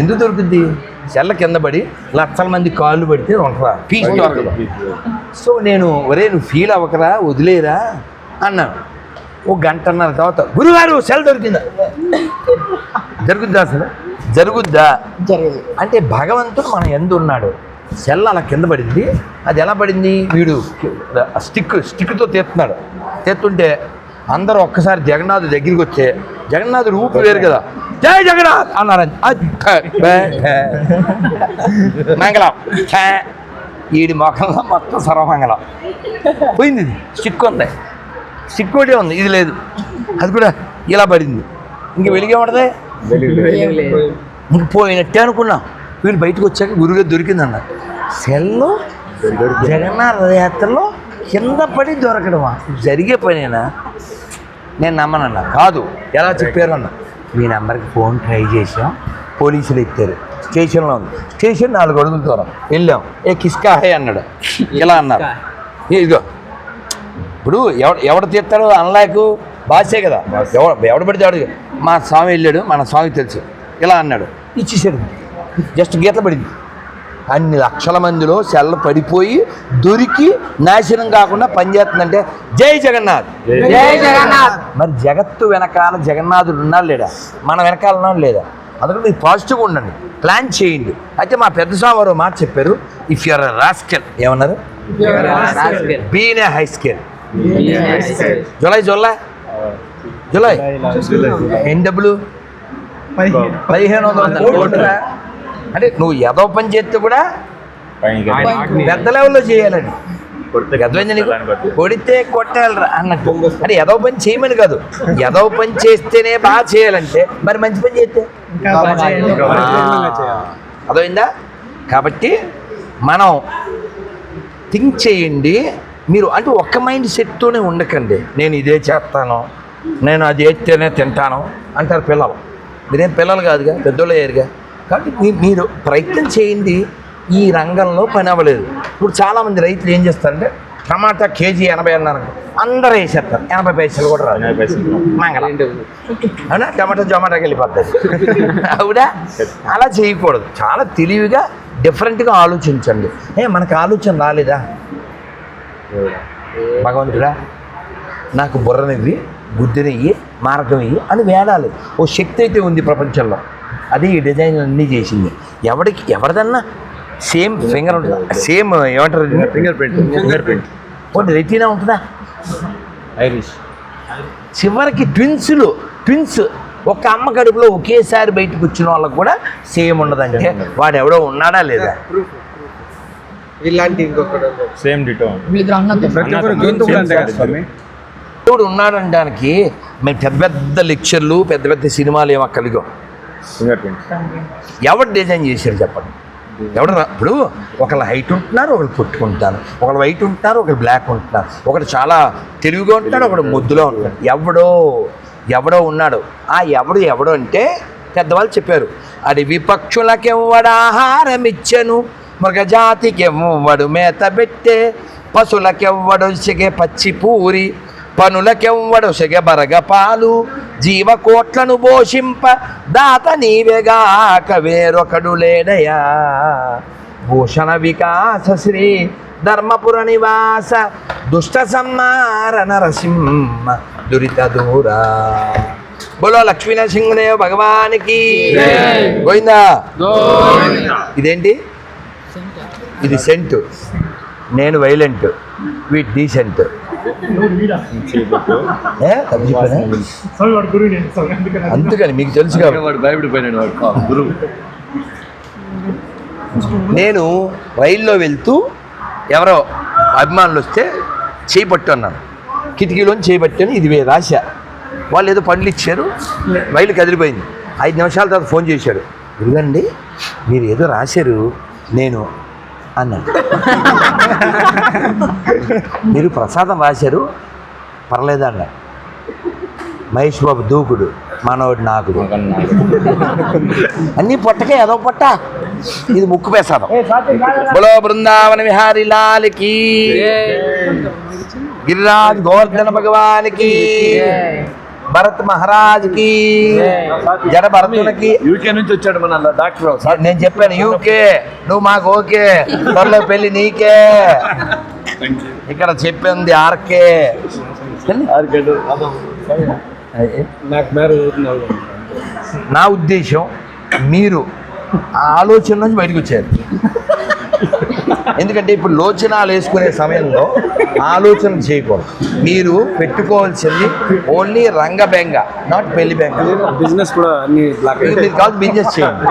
ఎందుకు దొరుకుద్ది? సెల్ల కింద పడి లక్షల మంది కాళ్ళు పడితే ఉండరా? పీస్ దొరకదు సో నేను ఒరే నువ్వు ఫీల్ అవ్వకరా? వదిలేరా? అన్నాను. ఓ గంటన్నర తర్వాత గురుగారు సెల్ దొరికిందా? జరుగుద్దా అసలు జరుగుద్దా. జరిగింది అంటే భగవంతుడు మన ఎందు ఉన్నాడు. సెల్ అలా కింద పడింది. అది ఎలా పడింది? వీడు స్టిక్ స్టిక్తో తీస్తున్నాడు. తీస్తుంటే అందరూ ఒక్కసారి జగన్నాథ్ దగ్గరికి వచ్చే జగన్నాథుడు ఊపి వేరు కదా. జై జగన్నాథ్ అన్నారు. మంగళం. ఈడి మొఖంలో మొత్తం సర్వమంగళం. పోయింది ఇది. స్టిక్ ఉంది. స్టిక్ ఒకటే ఉంది. ఇది లేదు. అది కూడా ఇలా పడింది. ఇంక వెలిగే లేదు ఇంక పోయినట్టే అనుకున్నాం. వీళ్ళు బయటకు వచ్చాక గురుగా దొరికిందన్న సెల్లు జగన్నాథ రథయాత్రలో కింద పడి దొరకడమా? జరిగే పనేనా? నేను నమ్మనన్నా. కాదు. ఎలా చెప్పారు అన్న? మీ నెంబర్కి ఫోన్ ట్రై చేసాం పోలీసులు ఎత్తారు. స్టేషన్లో ఉంది. స్టేషన్ నాలుగు అడుగుల దూరం. వెళ్ళాం. ఏ కిస్కా హే అన్నాడు. ఇలా అన్నారు. ఇదిగో. ఇప్పుడు ఎవడ ఎవడ తీస్తాడో? అనలేకు. బాసే కదా. ఎవడ ఎవడ పడితే అడుగు మా స్వామి వెళ్ళాడు. మన స్వామికి తెలుసు. ఇలా అన్నాడు. ఇచ్చేసాడు. జస్ట్ గీత పడింది. అన్ని లక్షల మందిలో సెల్ల పడిపోయి దొరికి నాశనం కాకుండా పనిచేస్తుందంటే జై జగన్నాథ్. జై జగన్నాథ్. మరి జగత్తు వెనకాల జగన్నాథుడు ఉన్నాడు లేడా? మన వెనకాల ఉన్నాడు లేదా? అందుకని మీరు పాజిటివ్గా ఉండండి. ప్లాన్ చేయండి. అయితే మా పెద్ద స్వామి వారు ఒక మాట చెప్పారు. ఇఫ్ యూఆర్ రాస్కెల్ ఏమన్నారు? Been a high scale July July. July. ఎన్ని డబ్బులు పదిహేను. వందల కోట్లురా. అంటే నువ్వు ఏదో పని చేస్తే కూడా పెద్ద లెవెల్లో చేయాలని. కొడితే కొట్టాలరా అన్నట్టు. అంటే ఏదో పని చేయమని కాదు. ఏదో పని చేస్తేనే బాగా చేయాలంటే మరి మంచి పని చేస్తే? అర్థమైందా? కాబట్టి మనం థింక్ చేయండి. మీరు అంటే ఒక్క మైండ్ సెట్తోనే ఉండకండి. నేను ఇదే చేస్తాను. నేను అది వేస్తేనే తింటాను. అంటారు పిల్లలు. మీరేం పిల్లలు కాదుగా? పెద్దోళ్ళు అయ్యారుగా? కాబట్టి మీ- మీరు ప్రయత్నం చేయండి. ఈ రంగంలో పని అవ్వలేదు. ఇప్పుడు చాలామంది రైతులు ఏం చేస్తారంటే టమాటా కేజీ ఎనభై అన్నారు అందరూ వేసేస్తారు. ఎనభై పైసలు కూడా రాదు. మంగళం. అవునా? టమాటా జొమాటోకి వెళ్ళిపోతాయి అవునా? అలా చేయకూడదు. చాలా తెలివిగా డిఫరెంట్గా ఆలోచించండి. ఏ మనకు ఆలోచన రాలేదా? భగవంతుడా నాకు బుర్రనివ్వి బుద్ధినియ్యి మార్గం ఇయ్యి అని వేడాలి ఓ శక్తి అయితే ఉంది ప్రపంచంలో. అది ఈ డిజైన్ అన్నీ చేసింది. ఎవడికి ఎవరిదన్నా సేమ్ ఫింగర్ ఉంటుందా? సేమ్ ఏమంటారు? ఫింగర్ ప్రింట్ ఫింగర్ ప్రింట్ ఓ రెటీనా ఉంటుందా? ఐరిష్. చివరికి ట్విన్స్లు ట్విన్స్ ఒక అమ్మ కడుపులో ఒకేసారి బయటకు వచ్చిన వాళ్ళకు కూడా సేమ్ ఉండదంటే వాడు ఎవడో ఉన్నాడా లేదా? ఇలాంటి ఇంకొకటి సేమ్ డిటో. దేవుడు ఉన్నాడనడానికి మేము పెద్ద పెద్ద లెక్చర్లు పెద్ద పెద్ద సినిమాలు ఏమో కలిగాం ఫింగర్ ప్రింట్ ఎవరు డిజైన్ చేశారు చెప్పండి? ఎవడు ఇప్పుడు ఒకళ్ళు హైట్ ఉంటున్నారు ఒకళ్ళు పుట్టుకుంటారు ఒకళ్ళు వైట్ ఉంటున్నారు ఒకళ్ళు బ్లాక్ ఉంటున్నారు. ఒకడు చాలా తెలివిగా ఉంటాడు ఒకడు ముద్దులో ఉంటాడు ఎవడో ఎవడో ఉన్నాడు. ఆ ఎవడు ఎవడో అంటే పెద్దవాళ్ళు చెప్పారు. అది విపక్షులకెవ్వడు ఆహారం ఇచ్చెను మృగజాతికెవ్వడు మేత పెట్టే పశులకెవ్వడు సిగే పచ్చి పూరి పనులకెవ్వడు సిగ పాలు జీవకోట్లను పోషింప దాత నీవెగాక వేరొకడు లేడయా? భూషణ వికాస శ్రీ ధర్మపుర నివాస దుష్ట సంహార నరసింహ దురిత దూరా. బోలో లక్ష్మీ భగవానికి. గోవిందా. ఇదేంటి? ఇది సెంటు. నేను వైలెంట్. వీటి డీసెంట్. అందుకని మీకు తెలుసు కాబట్టి. వాడు భయపడిపోయినాడు వాడు. గురువు. నేను రైల్లో వెళ్తూ ఎవరో అభిమానులు వస్తే చేయి పట్టు అన్నాను. కిటికీలోని చేయి పట్టాను ఇది రాశ వాళ్ళు ఏదో పండ్లు ఇచ్చారు రైలు కదిలిపోయింది. ఐదు నిమిషాల తర్వాత ఫోన్ చేశాడు. ఇదిగండి మీరు ఏదో రాశారు నేను అన్నాను మీరు ప్రసాదం రాశారు పర్లేదా అన్న మహేష్ బాబు దూకుడు మనోడు నాకుడు. అన్నీ పొట్టకే ఏదో పొట్ట. ఇది ముక్కు ప్రసాదం. బలో బృందావన విహారి లాల్కి గిరిరాజ్ గోవర్ధన భగవానికి. భరత్ మహారాజ్కి. జడ భరతులకి యూకే నుంచి వచ్చాడు మన డాక్టర్ నేను చెప్పాను యూకే. నువ్వు మాకు ఓకే. త్వరలో పెళ్ళి నీకే. ఇక్కడ చెప్పింది ఆర్కే. నా ఉద్దేశం మీరు ఆ ఆలోచన నుంచి బయటకు వచ్చారు. ఎందుకంటే ఇప్పుడు లోచనాలు వేసుకునే సమయంలో ఆలోచన చేయకూడదు. మీరు పెట్టుకోవాల్సింది ఓన్లీ రంగ బెంగ నాట్ పెళ్ళి బెంగ. బిజినెస్ కూడా మీరు కాదు బిజినెస్ చేయండి.